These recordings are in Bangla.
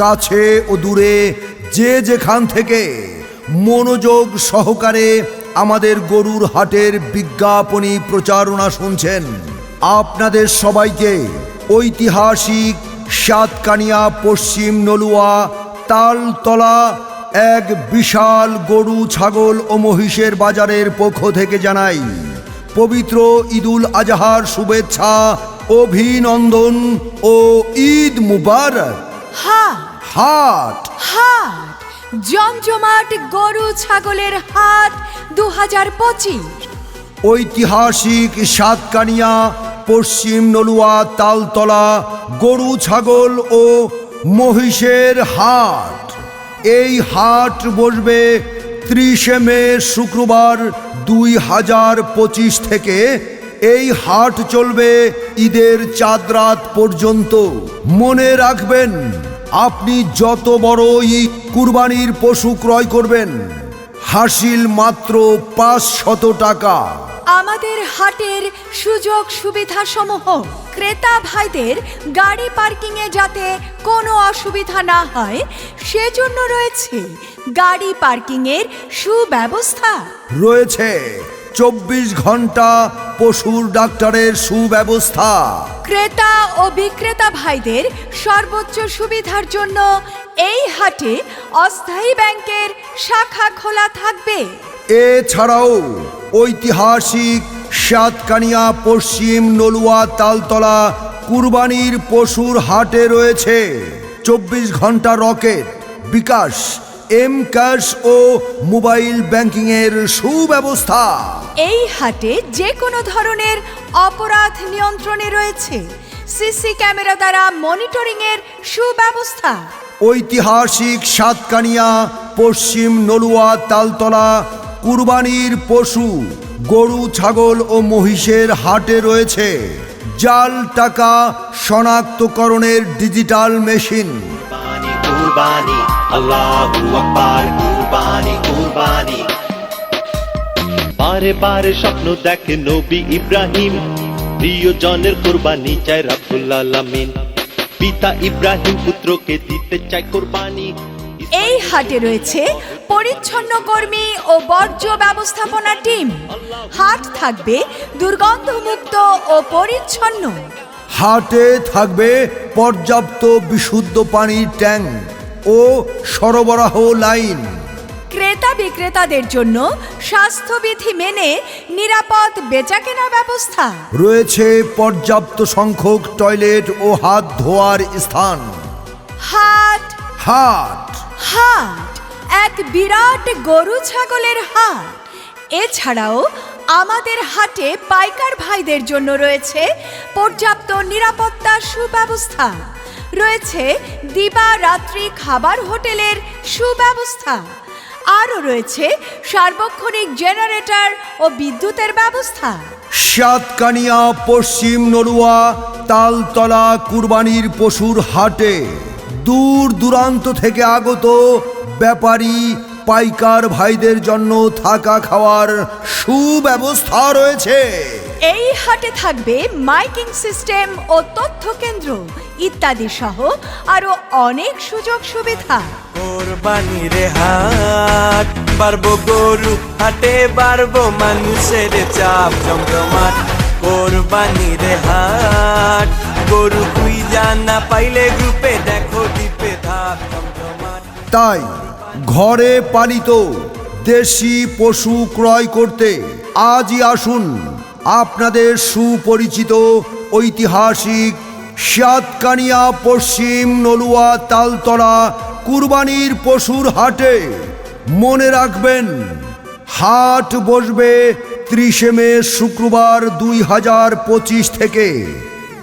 কাছে ও দূরে, যে যেখান থেকে মনোযোগ সহকারে আমাদের গরুর হাটের বিজ্ঞাপনী প্রচারণা শুনছেন, আপনাদের সবাইকে ঐতিহাসিক সাতকানিয়া পশ্চিম নলুয়া তালতলা এক বিশাল গরু, ছাগল ও মহিষের বাজারের পক্ষ থেকে জানাই, পবিত্র ঈদুল আজহার শুভেচ্ছা, অভিনন্দন ও ঈদ মুবারক। হাট। হাট। হাট। জমজমাট গরু ছাগলের হাট দু হাজার পঁচিশ। ঐতিহাসিক সাতকানিয়া পশ্চিম নলুয়া তালতলা গরু ছাগল ও মহিষের হাট। এই হাট বসবে ত্রিশে মে শুক্রবার দুই হাজার পঁচিশ থেকে এই হাট চলবে ঈদের চাঁদ রাত পর্যন্ত। মনে রাখবেন আপনি যত বড় ঈদ কুরবানির পশু ক্রয় করবেন হাসিল মাত্র পাঁচশত টাকা। আমাদের হাটের সুযোগ সুবিধা সমূহ ক্রেতা ভাইদের গাড়ি পার্কিং এ যাতে কোনো অসুবিধা না হয় সেজন্য রয়েছে গাড়ি পার্কিং এর সুব্যবস্থা। রয়েছে চব্বিশ ঘণ্টা পশুর ডাক্তারের সুব্যবস্থা। ক্রেতা ও বিক্রেতা ভাইদের সর্বোচ্চ সুবিধার জন্য এই হাটে অস্থায়ী ব্যাংকের শাখা খোলা থাকবে। এছাড়াও ঐতিহাসিক সাতকানিয়া পশ্চিম নলুয়া তালতলা কুরবানির পশুর হাটে রয়েছে। চব্বিশ ঘণ্টা রকেট বিকাশ এম ক্যাশ ও মোবাইল ব্যাংকিংয়ের সুব্যবস্থা। এই হাটে যে কোনো ধরনের অপরাধ নিয়ন্ত্রণে রয়েছে। সিসি ক্যামেরা দ্বারা মনিটরিং এর সুব্যবস্থা। ঐতিহাসিক সাতকানিয়া পশ্চিম নলুয়া তালতলা কুরবানির পশু গরু ছাগল ও মহিষের হাটে রয়েছে। জাল টাকা শনাক্তকরণের ডিজিটাল মেশিন। কুরবানি আল্লাহু আকবার কুরবানি কুরবানি। বারে বারে স্বপ্ন দেখে নবী ইব্রাহিম প্রিয় জনের কুরবানি চায় রাব্বুল আলামিন। পিতা ইব্রাহিম পুত্রকে দিতে চায় কুরবানি। এই হাটে রয়েছে পরিচ্ছন্ন কর্মী ও বর্জ্য ব্যবস্থাপনা টিম। হাট থাকবে দুর্গন্ধমুক্ত ও পরিচ্ছন্ন। হাটে থাকবে পর্যাপ্ত বিশুদ্ধ পানির ট্যাঙ্ক। ও সরবরাহ লাইন। ক্রেতা বিক্রেতাদের জন্য স্বাস্থ্যবিধি মেনে নিরাপদ বেচাকেনা ব্যবস্থা। রয়েছে পর্যাপ্ত সংখ্যক টয়লেট ও হাত ধোয়ার স্থান। হাট। হাট। হাট এক বিরাট গরু ছাগলের হাট। এছাড়াও আমাদের হাটে পাইকার ভাইদের জন্য রয়েছে পর্যাপ্ত নিরাপত্তা সুব্যবস্থা। রয়েছে দিবা রাত্রি খাবার হোটেলের সুব্যবস্থা। আরও রয়েছে সার্বক্ষণিক জেনারেটর ও বিদ্যুতের ব্যবস্থা। সাতকানিয়া, পশ্চিম নলুয়া তালতলা কুরবানির পশুর হাটে দূর দূরান্ত থেকে আগত ব্যাপারী পাইকার ভাইদের জন্য থাকা খাওয়ার সুব্যবস্থা রয়েছে। এই হাটে থাকবে মাইকিং সিস্টেম ও তথ্য কেন্দ্র ইত্যাদি সহ আরও অনেক সুযোগ সুবিধা। কোরবানির হাট পারব গরু হাটে পারব মানুষের চাপ জমজমাট। কোরবানির হাট গরু তুই জানা পাইলে গ্রুপে দেখো দ্বীপে ধাপ জমজমাট। তাই ঘরে পালিত দেশি পশু ক্রয় করতে আজই আসুন আপনাদের সুপরিচিত ঐতিহাসিক সাতকানিয়া পশ্চিম নলুয়া তালতলা কুরবানির পশুর হাটে মনে রাখবেন, হাট বসবে ত্রিশে মে শুক্রবার দুই হাজার পঁচিশ থেকে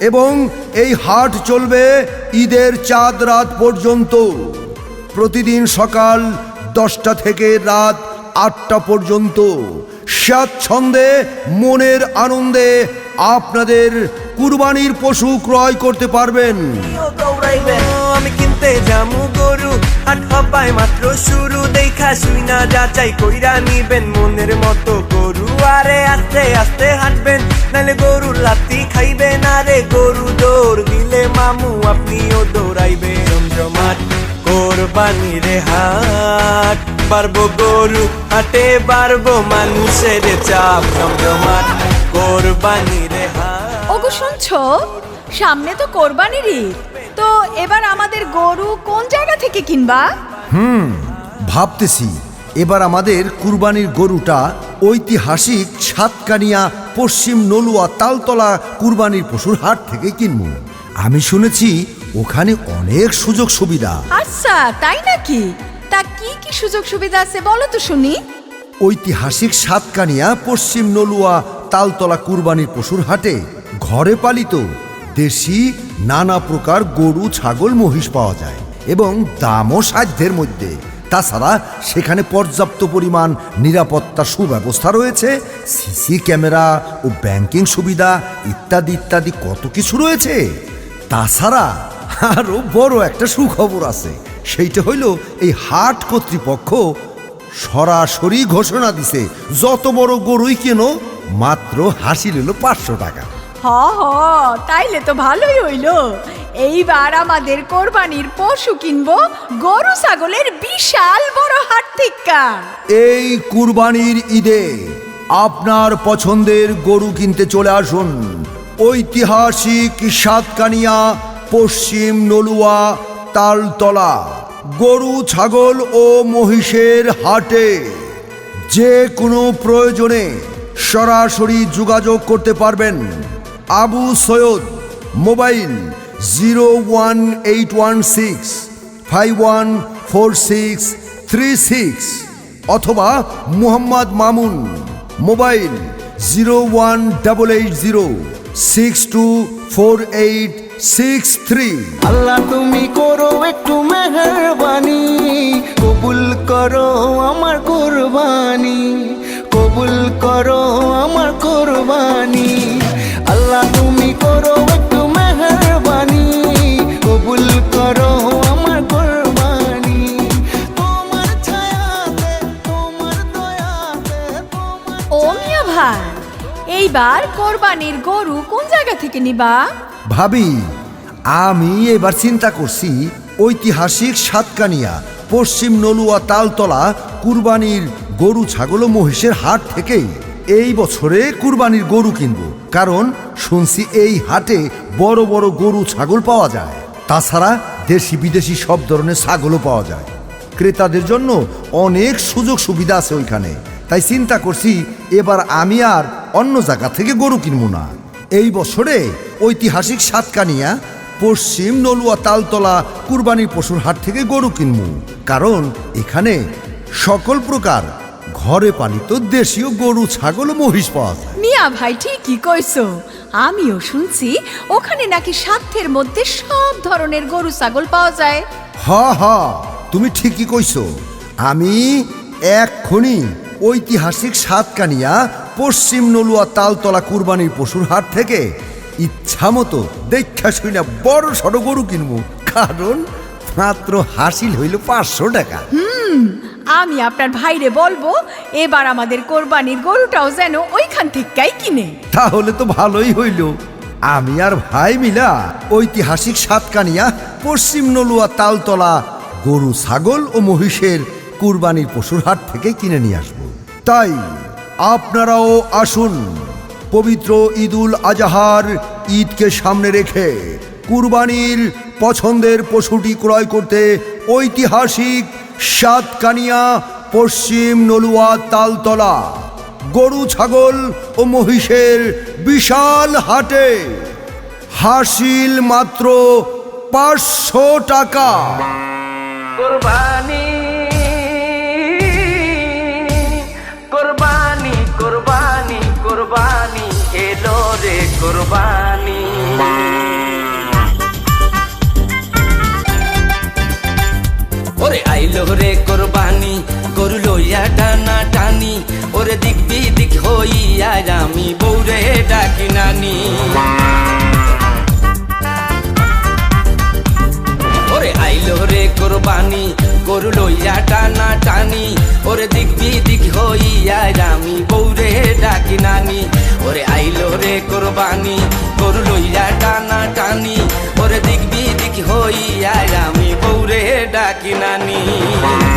এবং এই হাট চলবে ঈদের চাঁদ রাত পর্যন্ত। প্রতিদিন সকাল দশটা থেকে রাত আটটা পর্যন্ত। স্বাচ্ছন্দ্যে, মনের আনন্দে আপনাদের কুরবানির পশু ক্রয় করতে পারবেন। আমি কিনতে যামু গরু। হাট হবাই মাত্র শুরু, দেখা শুই না, যাচাই কইরা নিবেন মনের মতো গরু। আরে আস্তে আস্তে হাঁটবেন নালে গরু লাতি খাইবেন। আরে গরু দৌড় দিলে মামু, আপনিও দৌড়াইবে জমজমাট, কোরবানির হাট। বাড়বো গরু হাটে বাড়বো মানুষের চাপ। জমজমাট কোরবানির ওগো শুনছো? সামনে তো কোরবানির তো এবার আমাদের গরু কোন জায়গা থেকে কিনবা? হুম ভাবতেছি। এবার আমাদের কুরবানির গরুটা ঐতিহাসিক সাতকানিয়া পশ্চিম নলুয়া তালতলা কুরবানির পশুর হাট থেকে কিনব। আমি শুনেছি ওখানে অনেক সুযোগ সুবিধা। আচ্ছা তাই নাকি? কি সুযোগ সুবিধা আছে বলো তো শুনি। ঐতিহাসিক সাতকানিয়া পশ্চিম নলুয়া তালতলা কুরবানির পশুর হাটে, ঘরে পালিত দেশি নানা প্রকার গরু, ছাগল, মহিষ পাওয়া যায় এবং দামও সাধ্যের মধ্যে। তাছাড়া সেখানে পর্যাপ্ত পরিমাণ নিরাপত্তা সুব্যবস্থা রয়েছে, সিসি ক্যামেরা ও ব্যাংকিং সুবিধা ইত্যাদি ইত্যাদি কত কিছু রয়েছে। তাছাড়া আরও বড় একটা সুখবর আছে। সেইটা হইল এই হাট কর্তৃপক্ষ সরাসরি ঘোষণা দিছে যত বড় গরুই কেন মাত্র হাসি নিল পাঁচশো টাকা। হ হ তাইলে তো ভালোই হইল। এইবার আমাদের কোরবানির পশু কিনবো গরু ছাগলের বিশাল বড় হাট থেকে এই কুরবানির ঈদে আপনার পছন্দের গরু কিনতে চলে আসুন। ঐতিহাসিক সাতকানিয়া পশ্চিম নলুয়া তালতলা, গরু, ছাগল ও মহিষের হাটে। যে কোনো প্রয়োজনে সরাসরি যোগাযোগ করতে পারবেন। Abu Sayed, mobile zero one eight one six five one four six three six অথবা Muhammad Mamun, mobile zero one double eight zero six two four eight six three. Allah, তুমি করো একটু মেহরবানি। কবুল করো আমার কোরবানি। কবুল করো আমার কোরবানি। আল্লাহ, তুমি করো এইবার কোরবানির গরু কোন জায়গা থেকে নিবা? ভাবি, আমি এবার চিন্তা করছি ঐতিহাসিক সাতকানিয়া, পশ্চিম নলুয়া তালতলা, কুরবানির গরু ছাগল মহিষের হাট থেকেই এই বছরে কুরবানির গরু কিনব। কারণ শুনছি এই হাটে বড় বড় গরু ছাগল পাওয়া যায়। তাছাড়া দেশি বিদেশি সব ধরনের ছাগলও পাওয়া যায়। ক্রেতাদের জন্য অনেক সুযোগ সুবিধা আছে ওইখানে। তাই চিন্তা করছি এবার আমি আর অন্য জায়গা থেকে গরু কিনবো না। এই বছরে ঐতিহাসিক সাতকানিয়া পশ্চিম নলুয়া তালতলা কুরবানির পশুর হাট থেকে গরু কিনবো। কারণ এখানে সকল প্রকার ঘরে পালিত দেশীয় গরু ছাগল মহিষ পাওয়া যায়। মিয়া ভাই ঠিকই কইছো। আমিও শুনছি ওখানে নাকি সাধ্যের মধ্যে সব ধরনের গরু ছাগল পাওয়া যায়। হ হ তুমি ঠিকই কইছো। আমি এক্ষুনি ঐতিহাসিক সাতকানিয়া পশ্চিম নলুয়া তালতলা কুরবানির পশুর হাট থেকে ইচ্ছা মতো দেখা শুই না বড় সড়ো গরু কিনবো। কারণ মাত্র হাসিল হইল পাঁচশো টাকা। হুম আমি আপনার ভাইরে বলব এবার আমাদের কোরবানির গরুটাও যেন ওইখান থেকেই কিনে। তাহলে তো ভালোই হইল। আমি আর ভাই মিলা ঐতিহাসিক সাতকানিয়া পশ্চিম নলুয়া তালতলা গরু ছাগল ও মহিষের কুরবানির পশুর হাট থেকে কিনে নিয়ে আসব। তাই আপনারাও আসুন, পবিত্র ঈদুল আজহার ঈদকে সামনে রেখে কুরবানির পছন্দের পশুটি ক্রয় করতে ঐতিহাসিক সাতকানিয়া, পশ্চিম নলুয়া তালতলা, গরু, ছাগল ও মহিষের বিশাল হাটে। হাসিল মাত্র পাঁচশো টাকা। কোরবানি কোরবানি কোরবানি। ওরে আইলো রে কোরবানি, গরু লইয়া টানা টানি, ওরে দিক বিদিক হইয়া আমি বৌরে ডাকি নানি। ওরে আইলো রে কোরবানি, গরু লইয়া টানা টানি, ওরে দিক বিদিক হইয়া আমি বৌরে ডাকি নানি। রে কোরবানি গরু লইয়া টানা টানি ওরে দিক বিদিক হইয়া আমি বৌরে ডাকি নানি।